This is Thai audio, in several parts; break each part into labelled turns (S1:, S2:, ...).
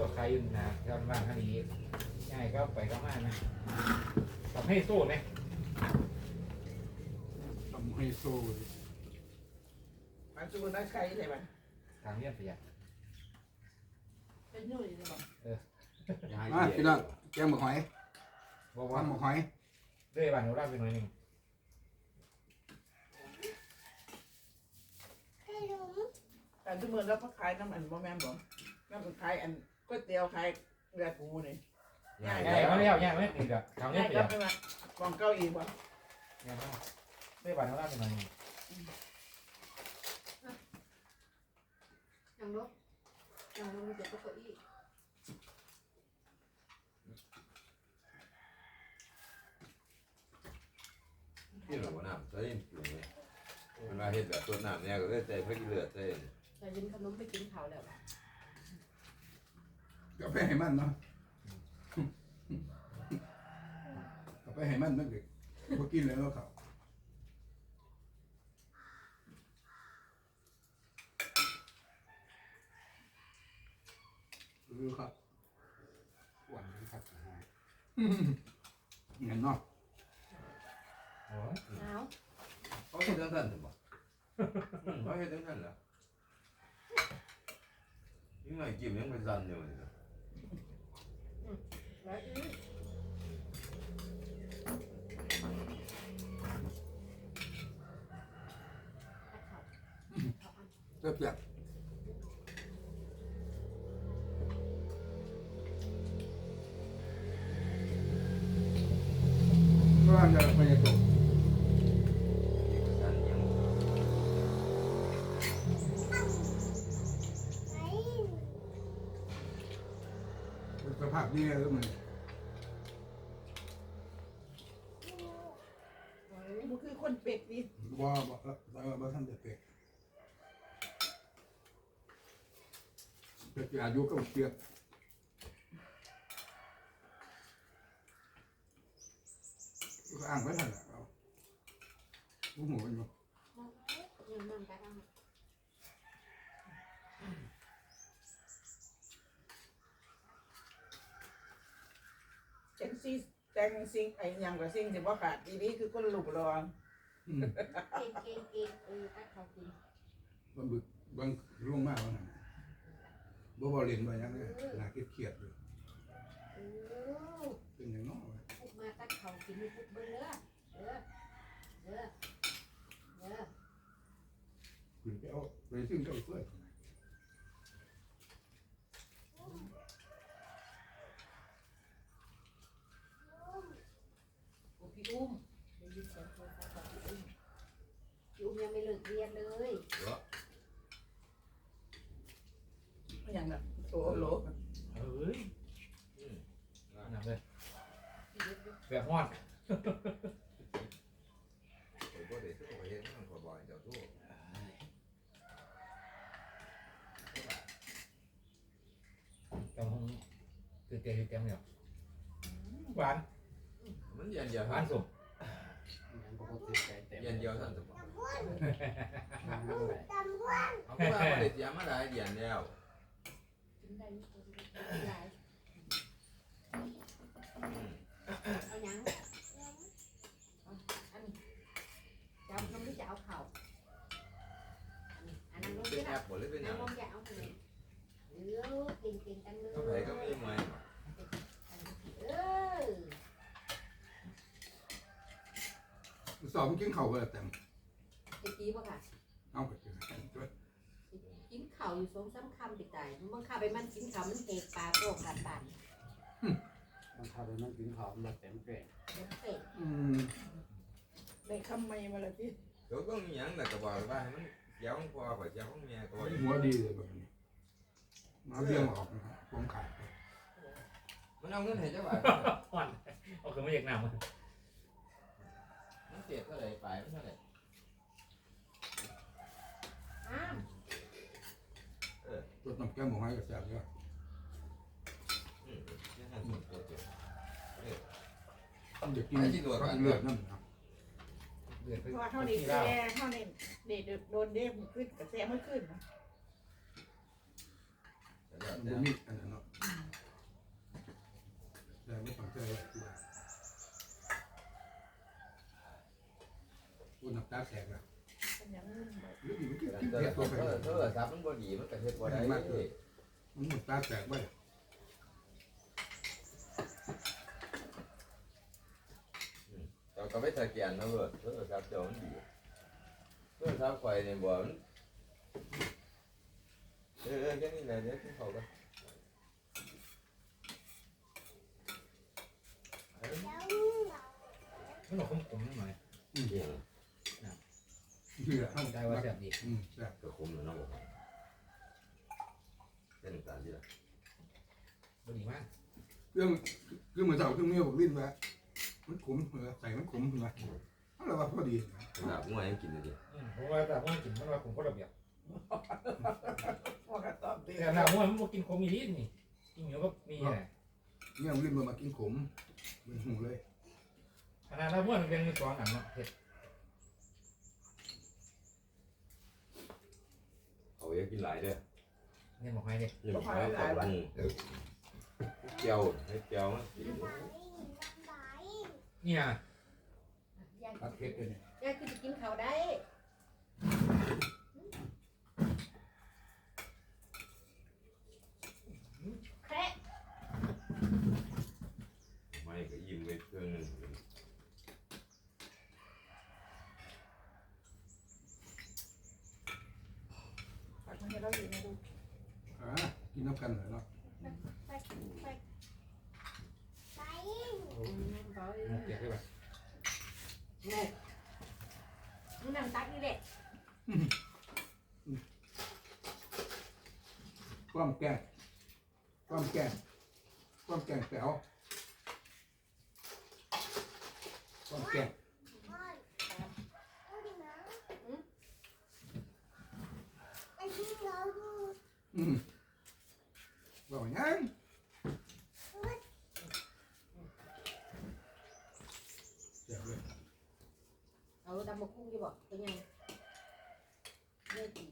S1: ก็ใครอยู่นะแถวบ้านท่านี้ง่ายก็ไปก็มานะทำให้สู้ไหม
S2: ทำให้โซ่ดิ
S3: มันจูนักใครใช่ไหม
S1: ทางเลี่ยนเสีย
S3: เป็นยุ่ยใช่ไหม
S2: มาพี่น้องแกงหมกหอย
S1: บอกว่า
S2: ทำหมกหอย
S1: เรื่อยบ้านเราได้ไปหน่อยหนึ่ง
S3: แต่ทุกมือแล้วก็ขายน้ำอันบ่แม่นบ่น้ำมันขายอัน ก๋วยเตี๋ยวขายเรือปูนี่
S1: ง่ายมาแล้วง่ายไม่ติดอะทางเลี่ย
S3: ง่านย
S1: เสี
S3: ก็
S1: ย
S3: ไปมากองเก้าอี้บ่
S1: ง่ายมากเรื่อยบ้านเราได้ไปหน่อยหนึ่ง
S4: ยังลบยังลบเดี๋ยวก็เก้าอี้
S5: ที่เราบ่น้ำใส่อยู่นี่เวลาเฮ็ดแบบตัวน้ำเนี่ยก็เลยใส่พริกเลือดใส่
S4: แต่ยินขนมไปกินเขาแล้ว
S2: ก็ไปให้มันเนาะก็ไปให้มันนั่นเด็กพอกินแล้วเขาดูครับหวานครับเห็นเนาะ
S1: โอ้ย
S4: หนาว
S5: เขาเฮ็ดจังซั่นใช่บ่อืมเขาเฮ็ดจังซั่นล่ะยังไงกินยังไปสั่นอยู่นี่นะ
S4: แล้วอื้อตัดเขา
S2: เจ็บ ภาพนี้แล้วมัน
S3: มันคือคนเป็ดนี่
S2: ว่าว่าว่าท่านจะเป็ดเป็ดอายุก็เกียบก็อ่างไว้ท่านแหละเอาหูหูกันอยู่
S4: ยังนั่งไปเอา
S3: จัง ซี่แต่งสิ่งไอ้หยังกับสิ่งที่บ่ขาดดีนี่คือคนลูกรอน
S2: อืม
S4: เก่งเก่งเก่งเออตัดเขากิน
S2: บางบึกบางร่วงมากวันนั้นบ่บ่เล่นบ่หยังเลยหนาเครียดๆอยู่
S4: เออ
S2: เป็นอย่างน้อย
S4: พุกมาตัดเขากินนี่พุกเบิ้งเด้อเด้อเด้อเด้อ
S2: ขึ้นไปเอาไปซึ่งก็เพื่อน
S4: โอ้พี่อุ้มได้ยินเสียงโทรศัพท์จากพี่อุ้มพี่อุ้มยังไม่เลิกเรียนเลย
S5: เดี๋ยว
S3: หยังน่ะโตโหล
S1: เอ้ย
S5: อืม
S1: น้ำเลย
S4: พี่เด็ก
S1: แบบฮอด
S5: ไปบ่ได้ทุกประเฮ็ดมันก็บ่ให้เจ้าทุก
S1: ต้องคือเตี้ยคือเตี้ยเนี่ยหวาน
S5: มันเย็นเดียว
S1: หวา
S5: ท่านน
S1: สุก
S5: เย็นเดียวท่านสมบ่เอาคือว่าบ่ได้เสียมาหลายเดือนแล้ว
S4: กิน ได้ไม่คนหลาย
S5: อืม
S4: เอาหยังเอาอันนี้จะเอาน้ำหรือจะเอาเข่าอันนี้อันนั้นลง
S5: เป็
S4: ที่
S5: นแอ
S4: ละ
S5: ปบ่หรือเป็นห
S4: นั่
S5: ยังง
S4: ลงอย่าเอาไปเลยเดี๋ยวเก่งเก่งจังเลย
S5: เขาไผก็มีไหม
S4: เออ
S2: สอบมันกินข้าวก็แล้วแต่
S4: ตะกี้ป่ะค่ะ
S2: เอาไปกิน
S4: กิน ข่าวอยู่สองสามคำไปตายมันข้าไปมันกินข่าวมันเตะปลาโป่งกัดตัน
S6: มันทำให้มันกินข้าวมันเต็มเกล็ด
S4: เดี๋ยวเตะ
S2: อืม
S3: ได้คำใหม่มาแล้วที่
S5: เดี๋ยวก็มีหยังน่ะก็บอกว่าให้มันเกี่ยวของพ่อกับเกี่ยวของแม่ก็ว่าอยู่
S2: หัวดีเลยแบบนี้มาเลี้ยงออกนะครับผมขาย
S5: มันเอาเงินให้เจ้าบ่าว
S1: ฮอดเอาคือไม่อยากน้ำมัน
S5: มันเสี ต้ม
S2: แก้มหมูให้กับแซ่
S5: ด้วย
S2: เด็กกินเลือดนั่นนะ
S1: เท่า
S3: นี้แซ่เท่านี้เด็ดโดนเด้มขึ้นกับแซ่ไม่ขึ้นนะ
S2: บ่มีอันนั้นเนาะ
S3: แต่
S2: ไม่ต้องใจว่าอุ่นน้ำตาแตกแล้ กิน
S5: แต่
S2: กิน
S5: แต่
S2: เผ็ดตัวไป
S5: โทรโทรศัพท์มันบ่ดีมันก็เฮ็ดบ่ได้
S2: มันน้ำตาแตกไว้
S5: เราก็ไม่สแกนนะเว้ยโทรศัพท์เจ้ามันดีโทรศัพท์ข่อยนี่บ่มันเออเออแค่นี้แหละเดี๋ยวกินข้าวกัน
S1: มันบอกขมๆนิดหน่อย
S5: เดี๋ยว
S2: เชื่อเข้า
S1: ได้ว่าแซ่บดี
S2: อืมแซ่บ
S5: ก็คุมแล้วเนาะบ่เป็นการที่ละ
S1: บ่ดีมาก
S2: เครื่องคือเหมือนเสาเครื่องเมียบอกลิ้นไว้มันขมเหมือนใส่มันขมเหมือนอะไรวะพอดีนะ
S5: ลาบงัวยังกินเลยดิ
S1: อืมผมว่าแต่ว่ากินมันว่าผมก็ระเบียบ
S3: พอกระตอบดี
S1: แต่ถ้าว่ามันบ่กินขมอีหลีนี่กินเหนียวก็มีแหละ
S2: เนี่ยมันลิ้นมามากินขมมันหูเลย
S1: ขนาดถ้าว่ามันเป็นสองอันเนาะเผ็ด
S5: เขาอยา กกินหลายเด้อ
S1: เนี่ยบอกให้เด็ก
S5: ยังบ่ให้เขาอืมเจียวให้เจียวมันกิน
S1: เนี่ย
S4: ยาย
S2: ผัดเผ็ดเลยเนี่ย
S4: ยายคือจะกินข้าวได้ แคระ
S5: ไม่ก็ยิ้มไว้เครื่องหนึง
S3: ผักมันให้เราอยู่ในดู
S2: อ่ากิ นน้ำกันเหรอเนาะ
S4: ไปไปไปไป
S1: เก็บได้ป่ะ
S4: มึงนั่งตักนี่แหละ
S2: ความแกงความแกงความแกงแป๋วความแกงอืมบอกยังเจ็บเลย
S4: เอาดำมาคุ้งอยู่บ่เป็นยังเลือดดี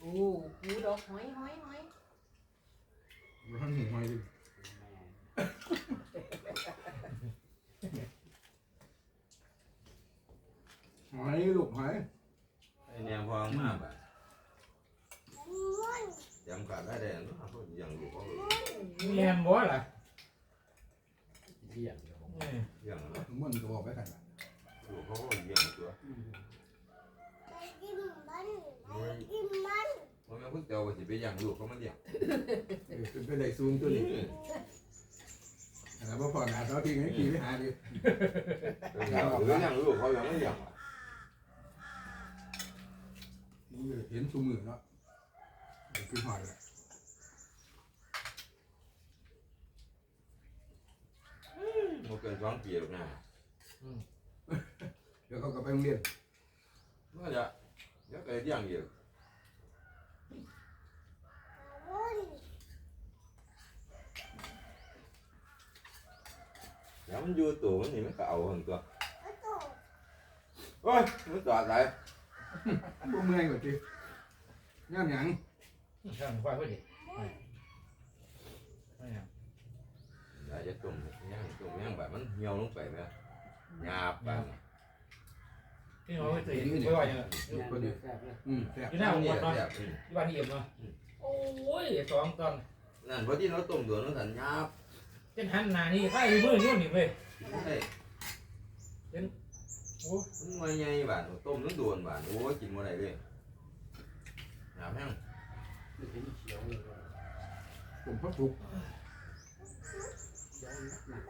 S4: โอ้หูดอกหอยหอยหอย
S2: ร้อนหมูหอยดิหอยลูกหอย
S5: ไอ้เนี่ยพอมากแบบยังขาดได้แดงเนาะเขายังอยู่เขา
S1: เมียนบ่ล่ะ
S6: เที่ยงเดี๋ยวผม
S1: อืม
S5: ยัง
S2: มันก็บอกไปกันละ
S5: อยู่เขาก็ยังตัว มันไม่เพิ่งเจอว่าสิไปยังอยู่เขามันยัง
S2: เออเป็นไปได้สูงตัวนี้แล้วพอพอหนาเท่าที่ให้ขี่ไปหาดิ
S5: ยังหรือยังอยู่เขายังไม่ยัง
S2: เห็นสูมือเนาะคือหอยละ
S5: มันเกินสองปีแล้วนะ
S2: เดี๋ยวเขาก็ไปโรงเรียน
S5: ว่าจะเดี๋ยวก็ยังอยู่ แล้วมันอยู่ตัวมันนี่มันก็เอาหันตัวโอ้ยมันจอดไหน
S2: บ่เมื่อยกว่าทีงามหยัง
S1: ช่างควายพอดีไม่เอา
S5: อยากจะตุ่มย่างตุ่มย่างแบบมันเหี่ยวลงไปไหมหยาบแบบ
S1: ที่เราไม่เคยเห็นไม่ว่าอย่างนั้น
S6: งานเดือดแซ่บเลย
S2: อืมแซ่บ
S1: อยู่หน้าผม
S5: เนี่
S1: ก่
S5: ย
S1: อนเนาะ
S5: แบบ
S1: ที่บ้านนี่เอ็มเนาะโอ้ยสองตอน
S5: นั่นเพราะที่เราตุ่มตัวนั้นสัญญาบ
S1: เจ้นหันหน้านี่ไอ้มือนี่นี่เว้ย
S5: เฮ้ย
S1: โอ้
S5: มันมาใหญ่บาดต้มนั้นโดนบาดโอ้ยกินมาได้เลยหยาบแห้ง
S6: ไม่เห็นเขียวเลย
S2: ผมพักถูก
S6: เขียวหนัก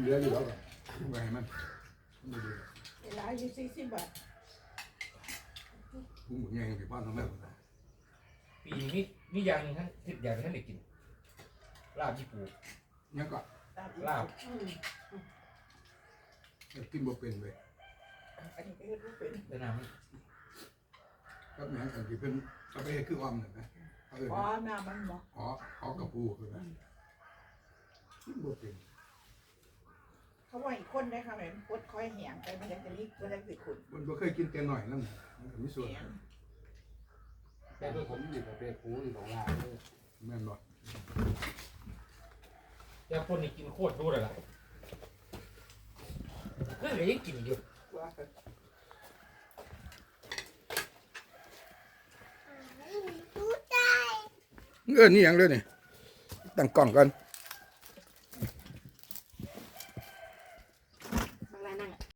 S2: เหลืออยู่แล้วก็ไปให้มันไม่ดี
S3: เวลาอยู่สี่สิบบาท
S2: ผมบอกยังไปบ้านทำไมผม
S1: ปีนี้มีอย่างหนึงท่านทิศอย่างท่านได้กิน ลาบญี่ปุ่น
S2: ยังก็
S3: ตาม
S1: ลาบ
S4: อืม
S2: กินบ่เป็นเว้ย
S3: อันนี้ก็เฮ็ดบ่เป็น
S1: แต่น้ำมัน
S2: ก็แม่งอันที่เพิ่นเอาไปให้คือออมน่ะนะเอาเอิ้น
S3: อ๋อหน้ามันบ่
S2: ขอขอกระปูคือนะกินบ่เป็น
S3: เขาว่าอีกคนได้ค่ะแม่นปวดคอยแหงไปมันยังจะมีมันยังสิขุน
S2: มันบ่เคยกินแต่น้อยนั่นน่ะมันก็มีส่วน
S3: แหง
S6: แต่ด้วยผมอยู่กับเป็ดหูอยู่ของลาเล ย
S2: แม่
S1: คนนี่กินโคตรรู้เลยล่ะเพื่อนก็ยังกินอยู่
S7: ว่ากัน
S2: เออนี่หยังเลยนี่ตั้งกล้องกัน